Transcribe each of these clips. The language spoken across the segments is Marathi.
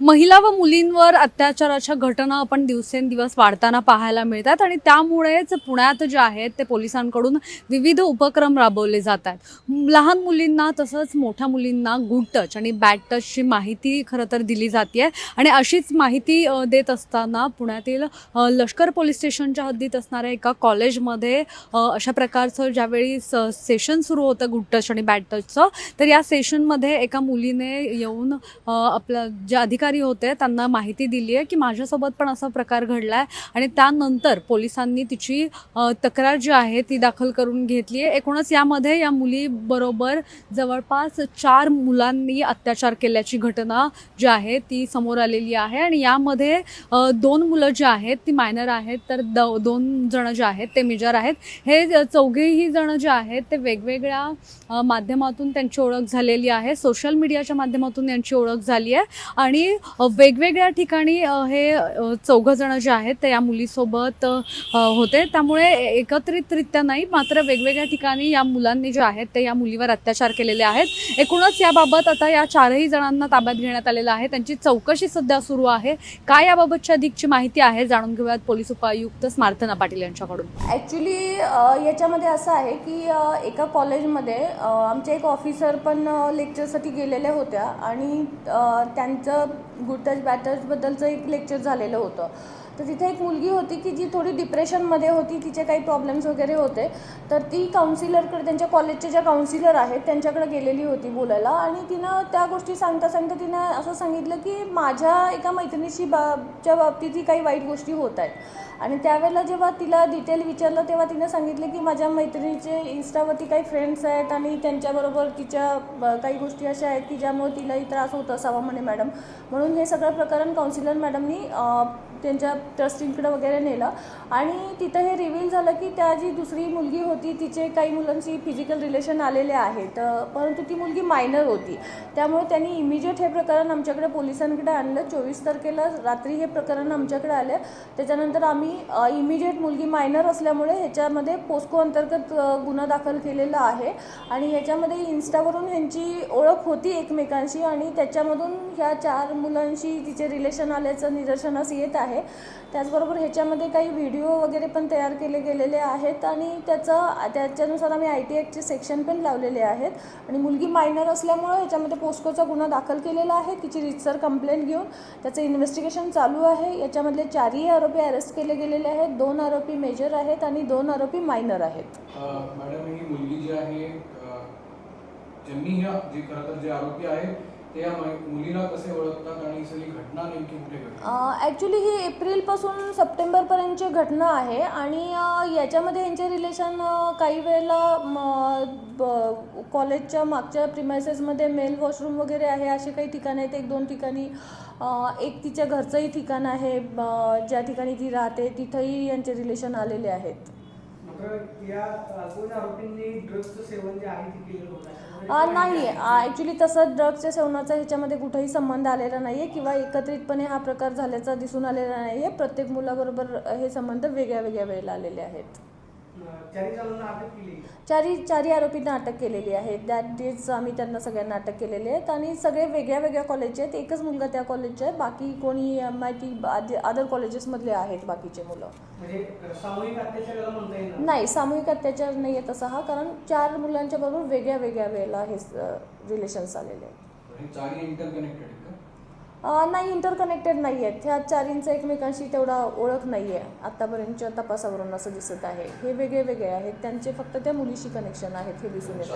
महिला व मुलींवर अत्याचाराच्या घटना आपण दिवसेंदिवस वाढताना पाहायला मिळतात आणि त्यामुळेच पुण्यात जे आहेत ते पोलिसांकडून विविध उपक्रम राबवले जात आहेत. लहान मुलींना तसंच मोठ्या मुलींना गुड टच आणि बॅड टचची माहिती खरं तर दिली जाते आणि अशीच माहिती देत असताना पुण्यातील लष्कर पोलीस स्टेशनच्या हद्दीत असणाऱ्या एका कॉलेजमध्ये अशा प्रकारचं ज्यावेळी स सेशन सुरू होतं गुड टच आणि बॅड टचचं तर या सेशनमध्ये एका मुलीने येऊन आपलं ज्या अधिकारी होते त्यांना माहिती दिली आहे की माझ्यासोबत पण असा प्रकार घडला आहे आणि त्यानंतर पोलिसांनी तिची तक्रार जी आहे ती दाखल करून घेतली आहे एकूणच यामध्ये या मुलीबरोबर जवळपास चार मुलांनी अत्याचार केल्याची घटना जी आहे ती समोर आलेली आहे आणि यामध्ये दोन मुलं जी आहेत ती मायनर आहेत तर द दोन जण जे आहेत ते मेजर आहेत. हे चौघेही जण जे आहेत ते वेगवेगळ्या माध्यमातून त्यांची ओळख झालेली आहे. सोशल मीडियाच्या माध्यमातून यांची ओळख झाली आहे आणि वेगवेगळ्या ठिकाणी हे चौघ जण जे आहेत ते या मुलीसोबत होते. त्यामुळे एकत्रितरित्या नाही मात्र वेगवेगळ्या ठिकाणी या मुलांनी जे आहेत ते या मुलीवर अत्याचार केलेले आहेत. एकूणच याबाबत आता या चारही जणांना ताब्यात घेण्यात आलेलं आहे. त्यांची चौकशी सध्या सुरू आहे. काय याबाबतची अधिकची माहिती आहे जाणून घेऊयात पोलीस उपायुक्त स्मार्थना पाटील यांच्याकडून. ॲक्च्युली याच्यामध्ये असं आहे की एका कॉलेजमध्ये आमच्या आमचे एक ऑफिसर पण लेक्चरसाठी गेलेल्या होत्या आणि त्यांचं गुड टच बॅटर्सबद्दलचं एक लेक्चर झालेलं होतं. तर तिथे एक मुलगी होती की जी थोडी डिप्रेशनमध्ये होती तिचे काही प्रॉब्लेम्स वगैरे होते. तर ती काउन्सिलरकडे त्यांच्या कॉलेजच्या ज्या काउन्सिलर आहेत त्यांच्याकडे गेलेली होती बोलायला. आणि तिनं त्या गोष्टी सांगता सांगता तिनं असं सांगितलं की माझ्या एका मैत्रिणीशी बाबच्या बाबतीतही काही वाईट गोष्टी होत आहेत. आणि त्यावेळेला जेव्हा तिला डिटेल विचारलं तेव्हा तिनं सांगितलं की माझ्या मैत्रिणीचे इन्स्टावरती काही फ्रेंड्स आहेत आणि त्यांच्याबरोबर तिच्या काही गोष्टी अशा आहेत की ज्यामुळे तिलाही त्रास होत असावा म्हणे मॅडम. म्हणून हे सगळं प्रकरण काउन्सिलर मॅडमनी त्यांच्या ट्रस्टींकडं वगैरे नेलं. आणि तिथं हे रिव्हील झालं की त्या जी दुसरी मुलगी होती तिचे काही मुलांशी फिजिकल रिलेशन आलेले आहेत. परंतु ती मुलगी मायनर होती. त्यामुळे त्यांनी इमिजिएट हे प्रकरण आमच्याकडे पोलिसांकडे आणलं. चोवीस तारखेला रात्री हे प्रकरण आमच्याकडे आलं. त्याच्यानंतर आम्ही इमिजिएट मुलगी मायनर असल्यामुळे ह्याच्यामध्ये पोस्को अंतर्गत गुन्हा दाखल केलेला आहे. आणि ह्याच्यामध्ये इन्स्टावरून ह्यांची ओळख होती एकमेकांशी आणि त्याच्यामधून ह्या चार मुलांशी तिचे रिलेशन आल्याचं निदर्शनास येत आहे. त्याचबरोबर ह्याच्यामध्ये काही व्हिडिओ वगैरे पण तयार केले गेलेले आहेत आणि त्याचं त्याच्यानुसार आम्ही आय टी ॲक्टचे सेक्शन पण लावलेले आहेत. आणि मुलगी मायनर असल्यामुळं ह्याच्यामध्ये पोस्कोचा गुन्हा दाखल केलेला आहे. तिची रितसर कंप्लेंट घेऊन त्याचं इन्व्हेस्टिगेशन चालू आहे. याच्यामधले चारही आरोपी अरेस्ट केले गेलेले आहेत. दोन आरोपी मेजर आहेत आणि दोन आरोपी मायनर आहेत. मॅडम ही मुलगी जी आहे ज्यांनी जे खरं तर जे आरोपी आहेत ते या मुलीला कसे ओळखतात आणि सगळी घटना नेमकी कुठे घडली? ॲक्च्युली ही एप्रिलपासून सप्टेंबरपर्यंतची घटना आहे आणि याच्यामध्ये यांचे रिलेशन काही वेळेला म, ब- कॉलेजच्या मागच्या प्रिमायसेसमध्ये मेल वॉशरूम वगैरे आहे असे काही ठिकाण आहेत. एक दोन ठिकाणी एक तिच्या घरचंही ठिकाण आहे. ज्या ठिकाणी ती राहते तिथंही यांचे रिलेशन आलेले आहेत. या आरोपींनी सेवन जे आहे ते केलेलं होतं नाही ॲक्च्युली तसं ड्रग्सच्या सेवनाचा ह्याच्यामध्ये कुठेही संबंध आलेला नाही आहे किंवा एकत्रितपणे हा प्रकार झाल्याचा दिसून आलेला नाही आहे प्रत्येक मुलाबरोबर हे संबंध वेगळ्या वेगळ्या वेळेला आलेले आहेत. चारी चारी आरोपींना अटक केलेली आहे. दॅट डेज आम्ही त्यांना सगळ्यांना अटक केलेली आहेत आणि सगळे वेगळ्या वेगळ्या कॉलेजचे आहेत. एकच मुलगा त्या कॉलेजचे आहे बाकी कोणी एम आय टी अदर कॉलेजेसमधले आहेत बाकीचे मुलं. म्हणजे नाही सामूहिक अत्याचार नाही आहे तसा हा. कारण चार मुलांच्या बरोबर वेगळ्या वेगळ्या वेळेला हे रिलेशन्स आलेले आहेत. नाही इंटरकनेक्टेड नाही आहेत ह्या चारींचं एकमेकांशी तेवढा ओळख नाही आहे आत्तापर्यंतच्या तपासावरून असं दिसत आहे. हे वेगळे वेगळे आहेत. त्यांचे फक्त त्या मुलीशी कनेक्शन आहेत हे दिसून येत.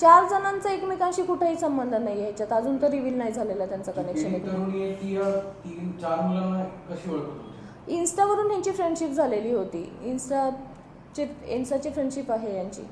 चार जणांचा. एकमेकांशी कुठेही संबंध नाही आहे ह्याच्यात. अजून तर रिव्हील नाही झालेला त्यांचं कनेक्शन इन्स्टावरून ह्यांची फ्रेंडशिप झालेली होती. इन्स्टाचे इन्स्टाची फ्रेंडशिप आहे यांची.